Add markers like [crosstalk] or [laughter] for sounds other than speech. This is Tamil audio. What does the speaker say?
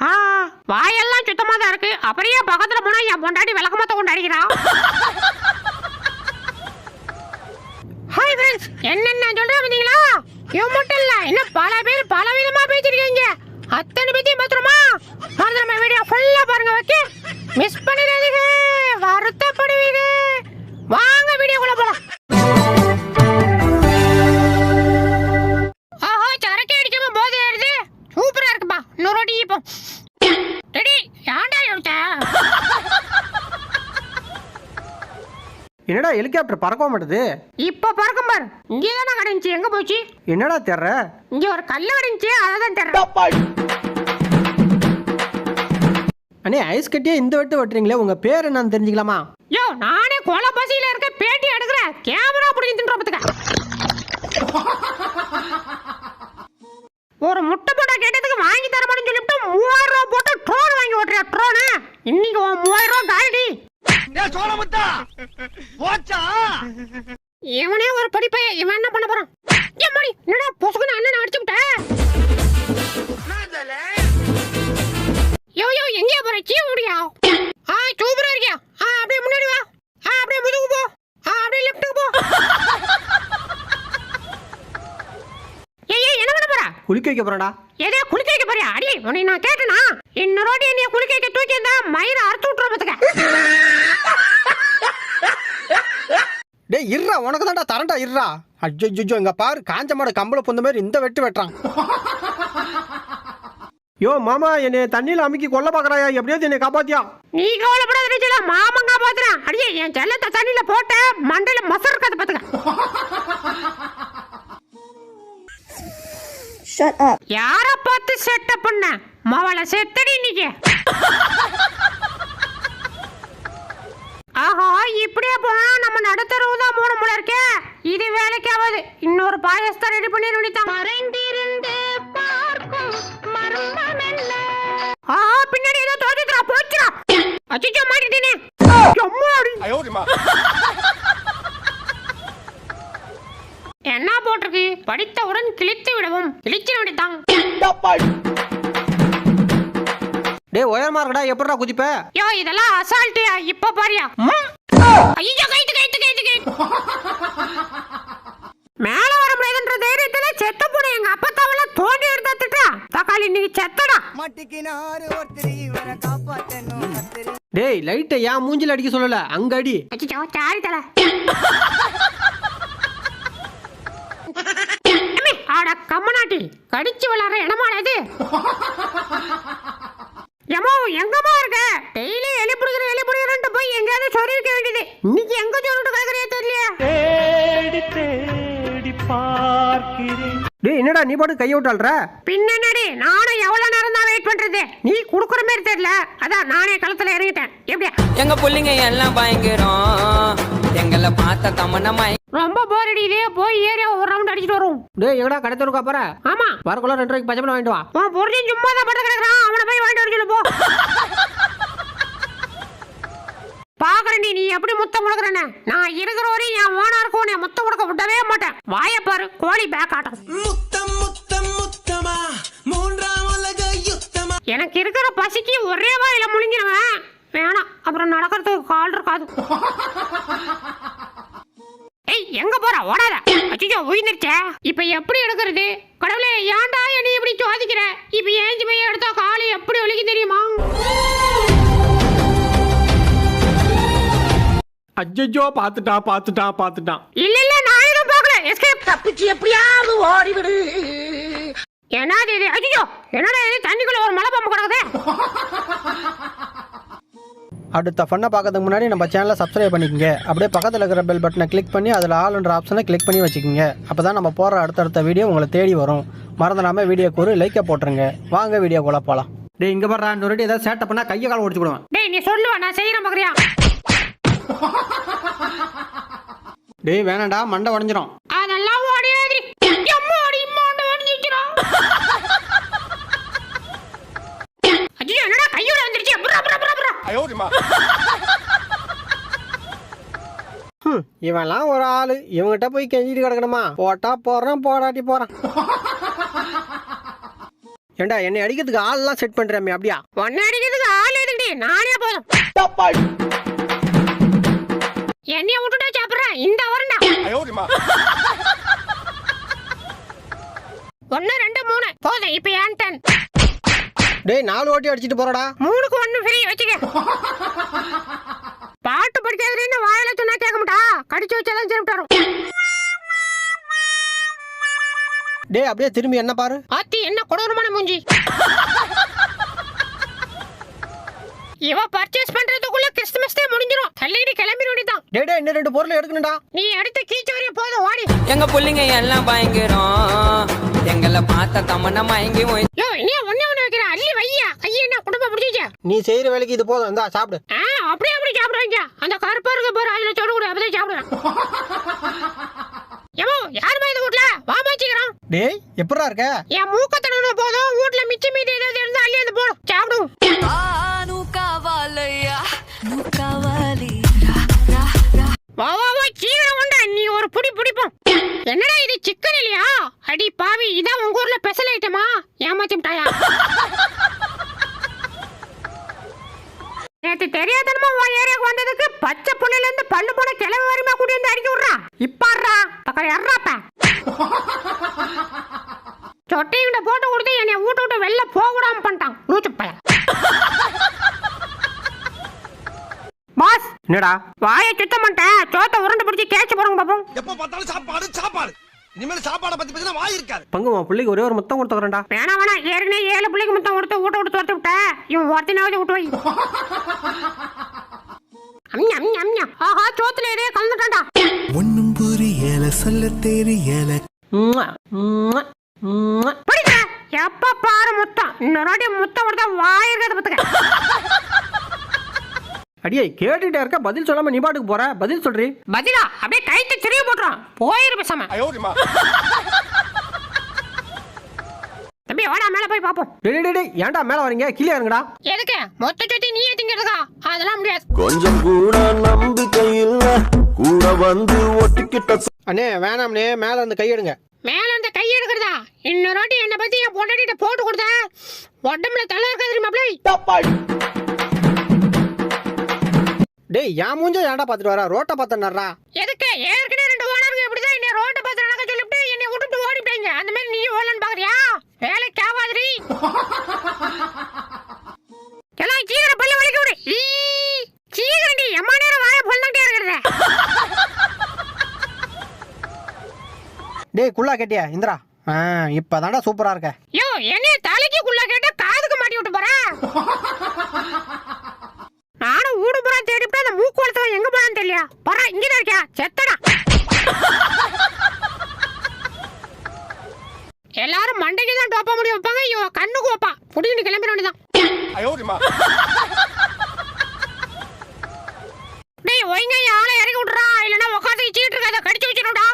ஆ வாயெல்லாம் சுத்தமா தான் இருக்கு. அப்படியே பக்கத்துல போனா என் பொண்டாடி விளக்கமாத்த கொண்டு அடிக்கிறான் ஹாய் ஃப்ரெண்ட்ஸ் என்னென்ன சொல்றேன் பார்த்தீங்களா? இவன் மட்டும் இல்ல இன்னும் பல பேர் பல விதமா பேசிருக்கீங்க அத்தனை பேத்தையும் பத்திரமா நம்ம வீடியோ ஃபுல்லா பாருங்க ஓகே மிஸ் பண்ணிடாதீங்க. வருத்தப்படுவீங்க. வா ரெடி ஏன்டா எடுத்த என்னடா ஹெலிகாப்டர் பறக்க மாட்டுது? இப்ப பறக்கும் பாரு. இங்கே தானே கிடைஞ்சி எங்க போச்சு? என்னடா தெர்ற இங்க ஒரு கல்லு இருந்துச்சு அதை தான் தர்றேன் அண்ணே ஐஸ் கட்டியே இந்த வெட்டு வெட்டுறீங்களே உங்க பேர் என்னன்னு தெரிஞ்சுக்கலாமா? யோ நானே கொலை பசியில இருக்க பேட்டி எடுக்கிறேன். கேமரா பிடிச்சி தின்றதுக்கு ஒரு முட்டை போட்டா கேட்டதுக்கு வாங்கி தர மாட்டேன்னு சொல்லிவிட்டு மூவாயிரம் ரூபாய் போட்டு ட்ரோன் வாங்கி ஓட்டுறியா ட்ரோனு இன்னைக்கு உன் மூவாயிரம் ரூபாய் காலடி. இவனே ஒரு படிப்பைய இவன் என்ன பண்ண போறான்? குளிக்க வைக்க போறடா எதையா குளிக்க வைக்க போறியா? அடி உன்னை நான் கேட்டனா? இன்னொரு என்னைய குளிக்க வைக்க தூக்கி இருந்தா மயிரை அறுத்து விட்டுற பாத்துக்க. டேய் இருடா உனக்கு தான்டா தரண்டா இருடா. அஜ்ஜோ இங்க பாரு காஞ்ச மாடு கம்பள புந்த மாதிரி இந்த வெட்டு வெட்டுறான். யோ மாமா என்னை தண்ணியில அமுக்கி கொல்ல பாக்குறாயா? எப்படியாவது என்னை காப்பாத்தியா? நீ கவலைப்படாத மாமன் காப்பாத்துறேன். அடியே என் செல்லத்தை தண்ணியில போட்ட மண்டையில மசர் இருக்காது பாத்துக்க. Shut up. யார பார்த்து செட்டப் பண்ண? மவளை செத்தடி இன்னைக்கு. ஆஹா இப்படியே போனா நம்ம நடுத்தரவு தான் மூணு முறை இருக்கே. இது வேலைக்கு ஆகாது இன்னொரு பாயசத்தை ரெடி பண்ணி நடித்தான் மறைந்திருந்து பார்க்கும் மர்மம் என்ன? ஆஹா பின்னாடி ஏதோ தோதிக்கிறா போச்சுடா. அச்சோ மாட்டிட்டேனே. எம்மாடி [laughs] என்ன போட்டிருக்கு? படித்தவுடன் கிழித்து விடவும். கிழிச்சு நடித்தான் டேய் உயரமா இருக்கடா எப்படிடா குதிப்ப? யோ இதெல்லாம் அசால்ட்டியா இப்ப பாரியா? ஐயோ கைட்டு கைட்டு கைட்டு கைட்டு மேல வர முடியாதுன்ற தைரியத்துல செத்த போன எங்க அப்பத்தாவெல்லாம் தோண்டி எடுத்தா திட்டா தக்காளி இன்னைக்கு செத்தடா. மட்டிக்கினாரு ஒருத்தர் இவரை காப்பாத்தணும் டேய் லைட்டை ஏன் மூஞ்சில அடிக்க சொல்லல? அங்க அடி. அச்சோ சாரி தல. ஆட கம்மநாட்டி கடிச்சு விளாடுற இடமாடா இது. எமோ எங்கம்மா இருக்க? டெய்லி எலி பிடிக்கிற எலி பிடிக்கிறன்ட்டு போய் எங்கேயாவது சொல்லிருக்க வேண்டியது. இன்னைக்கு எங்க சொல்லிட்டு கேக்குறியா தெரியலையா. டேய் என்னடா நீ பாட்டு கையை விட்டாள்ற பின்னடி நானும் எவ்வளவு நேரம் தான் வெயிட் பண்றது? நீ குடுக்குற மாதிரி தெரியல. அதான் நானே களத்துல இறங்கிட்டேன். எப்படியா? எங்க புள்ளைங்க எல்லாம் பயங்கரம். எங்களை பார்த்த தமனமாய் ரொம்ப போர் அடிக்குதே போய் ஏரியா ஒரு ரவுண்ட் அடிச்சிட்டு வரும். டேய் எங்கடா கடை தருக்கா பாரு ஆமா. வரக்குள்ள ரெண்டு ரூபாய்க்கு பச்சை வாங்கிட்டு வா. உன் புருஷன் சும்மா தான் பட்டு கிடக்குறான். அவனை போய் வாங்கிட்டு வர சொல்லு போ. பாக்குறேன் நீ எப்படி முத்தம் கொடுக்குறேன்னு நான் இருக்கிற வரையும் என் ஓனருக்கு உன்னை முத்தம் கொடுக்க விடவே மாட்டேன். வாய பாரு கோழி பேக் ஆட்டம். முத்தம் முத்தம் முத்தமா? மூன்றாம் உலக யுத்தமா? எனக்கு இருக்கிற பசிக்கு ஒரே வாயில முழுங்கினவன். வேணாம் அப்புறம் நடக்கிறதுக்கு கால் இருக்காது. எங்க போற? ஓடாத. அச்சோ உயிர்ந்துருச்சே இப்ப எப்படி எடுக்கிறது? கடவுளே ஏன்டா என்னை இப்படி சோதிக்கிற? இப்ப ஏஞ்சி போய் எடுத்தா காலு எப்படி வலிக்கு தெரியுமா? அஜ்ஜோ பாத்துட்டான் பாத்துட்டான் பாத்துட்டான் இல்ல இல்ல நான் எதுவும் பார்க்கல. எஸ்கேப் தப்பிச்சு எப்படியாவது ஓடிவிடு. என்னது இது? அச்சோ என்னடா இது? தண்ணிக்குள்ள ஒரு மலை பாம்பு கிடக்குதே. [laughs] அடுத்த ஃபன்னை பார்க்கறதுக்கு முன்னாடி நம்ம சேனலை சப்ஸ்கிரைப் பண்ணிக்கங்க. அப்படியே பக்கத்தில் இருக்கிற பெல் பட்டனை கிளிக் பண்ணி அதில் ஆளுன்ற ஆப்ஷனை கிளிக் பண்ணி வச்சுக்கோங்க. அப்போ தான் நம்ம போகிற அடுத்தடுத்த வீடியோ உங்களை தேடி வரும். மறந்துடாம வீடியோக்கு ஒரு லைக்கை போட்டுருங்க. வாங்க வீடியோக்குள்ள போகலாம் டேய் இங்கே பாடுறா இன்னொரு வாட்டி ஏதாவது சேட்டை பண்ணால் கையை காலம் ஒடிச்சு விடுவேன். டேய் நீ சொல்லுவ நான் செய்யறேன் பாக்குறியா? டேய் வேணாண்டா மண்டை உடஞ்சிரும் அதெல்லாம் ஓடியாதிரி எம்மா ஓடி இம்மாண்ட ஓடிச்சிரா ஐயோ என்னடா கையோட வந்துருச்சு புறா புறா புறா புறா ஹம், இவன்லாம் ஒரு ஆளு. இவங்கிட்ட போய் கெஞ்சிட்டு கிடக்கணுமா? போட்டா போறான் போடாட்டி போறான். ஏண்டா என்னை அடிக்கிறதுக்கு ஆள்லாம் செட் பண்றாமே அப்படியா? ஒன்னு அடிக்கிறதுக்கு ஆள் எதுங்கடி நானே போதும். என்னைய விட்டுட்டா சாப்பிடுறேன் இந்த வரண்டா ஒன்னு ரெண்டு மூணு. போதும் இப்ப ஏன் டன் டேய் நாலு ஓட்டி அடிச்சிட்டு போறடா. மூணுக்கு ஒண்ணு ஃப்ரீ வச்சுக்க. படிக்காதுன்னு வாயில சொன்னா கேட்க மாட்டா. கடிச்சு வச்சாதான் திரும்பிட்டு டேய் அப்படியே திரும்பி என்ன பாரு? ஆத்தி என்ன கொடூரமான மூஞ்சி. இவ பர்ச்சேஸ் பண்றதுக்குள்ள கிறிஸ்துமஸ் டே முடிஞ்சிரும். தள்ளிட்டு கிளம்பி வேண்டியதான் டேய் டேய் இன்னும் ரெண்டு பொருள் எடுக்கணும்டா. நீ அடுத்து கீச்சு வரைய போதும் ஓடி. எங்க புள்ளைங்க எல்லாம் பயங்கரம். எங்களை பார்த்த தமன மயங்கி போய் யோ நீ ஒண்ணே ஒண்ணு வைக்கிற அள்ளி வையா கையை என்ன குடும்பம் பிடிச்சிச்சா நீ செய்யற வேலைக்கு இது போதும். இந்தா சாப்பிடு. அப்படியே அப்படி சாப்பிடுவாங்க. அந்த கருப்பா இருக்க பாரு அதுல சொல்ல கூட அப்படியே சாப்பிடுவேன் [laughs] ஏமோ யாருமா இந்த வீட்ல? வா மாச்சிக்கிறோம் டேய் எப்படா இருக்க? என் மூக்கத்தனன போதும். வீட்ல மிச்ச மீதி ஏதாவது இருந்தா அள்ளி அது போடும் சாப்பிடும் வா வா வா சீக்கிரம் வந்தா நீ ஒரு புடி பிடிப்போம் என்னடா இது சிக்கன் இல்லையா? அடி பாவி இதான் உங்க ஊர்ல ஸ்பெஷல் ஐட்டமா ஏமாத்தி விட்டாயா [laughs] நேத்து தெரியாதனமா உன் ஏரியாக்கு வந்ததுக்கு பச்சை புள்ளையில இருந்து பல்லு போன கிளவு வரையுமா கூட்டி வந்து அடிக்க விடுறா? இப்பாடுறா பக்கம் எறாப்ப சொட்டைங்கிட்ட போட்டு கொடுத்து என்னை வீட்டு விட்டு வெளில போக விடாம பண்ணிட்டான். லூச்சு பையன். பாஸ் என்னடா? வாயை சுத்தம் பண்ணிட்டேன். சோத்த உருண்டை பிடிச்சி கேட்ச் போடுங்க பாப்போம். எப்ப பார்த்தாலும் சாப்பாடு சாப்பாடு. இனிமேல் சாப்பாடை பத்தி பேசினா வாய் இருக்காது. பங்கு உன் பிள்ளைக்கு ஒரே ஒரு முத்தம் கொடுத்துக்கிறேன்டா வேணா வேணா. ஏற்கனவே ஏழு பிள்ளைக்கு மொத்தம் கொடுத்து ஊட்ட விட்டு துரத்து விட்ட. இவன் ஒருத்தனாவது விட்டு வை. அம்யா அம்யா அம்யா ஆஹா சோத்துல ஏதே கலந்துட்டான்டா. ஒன்னும் புரியல சொல்ல தெரியல எப்ப பாரு முத்தம். இன்னொரு முத்தம் கொடுத்தா வாயிருக்கிறத பத்துக்க அடியே கேட்டுட்டே இருக்க பதில் சொல்லாம நீ பாட்டுக்கு போற? பதில் சொல்றி. பதிலா? அப்படியே கைத்து திரும்பி போட்டுறான். போயிரு பேசாம. தம்பி வாடா மேல போய் பாப்போம். டேய் டேய், டேய் ஏன்டா மேல வரீங்க? கீழே இறங்குடா. எதுக்கு? மொத்த சொத்தி நீயே திங்கிறதுக்கா அதெல்லாம் முடியாது. கொஞ்சம் கூட நம்பிக்கை இல்ல. கூட வந்து ஒட்டிக்கிட்ட அண்ணே வேணாம்ண்ணே மேல இருந்து கை எடுங்க. மேல அந்த கை எடுக்கிறதா? இன்னொரு வாட்டி என்னை பத்தி என் பொண்டாட்டிட்ட போட்டு கொடுத்த உடம்புல தலை இருக்க தெரியுமா டேய் என் மூஞ்ச ஏன்டா பாத்துட்டு வர? ரோட்டை பார்த்தா எதுக்கு? ஏற்கனவே ரெண்டு ஓனருக்கு இப்படிதான் என்னை ரோட்டை பார்த்து நடக்க சொல்லிவிட்டு என்னை விட்டுட்டு ஓடிட்டாங்க அந்த மாதிரி நீ ஓடலன்னு பாக்குறியா வேலைக்கு ஆகாதுரி எல்லாம் சீக்கிரம் பல்ல வலிக்க விடு. சீக்கிரம் டி எம்மா நேரம் வாய பொல்லாட்டே இருக்கிறத. டேய் குள்ளா கேட்டியா? இந்திரா. ஆ இப்பதான்டா சூப்பரா இருக்க. யோ என்னைய தலைக்கு குள்ள கேட்டு காதுக்கு மாட்டி விட்டு போறேன் நானும் ஊடு புறா தேடிட்டு அந்த மூக்கோளத்தவன் எங்க போனான்னு தெரியல பரா இங்கதான் இருக்கியா? செத்தடா. எல்லாரும் மண்டைக்கு தான் டோப்பா முடியும் வைப்பாங்க ஐயோ கண்ணுக்கு வைப்பா. புடிக்கிட்டு கிளம்பிட வேண்டியதான் டேய் ஒய்ங்க ஆளை இறக்கி விட்றா இல்லைன்னா உட்காந்து வச்சுக்கிட்டு இருக்காத. கடிச்சு வச்சிடும்டா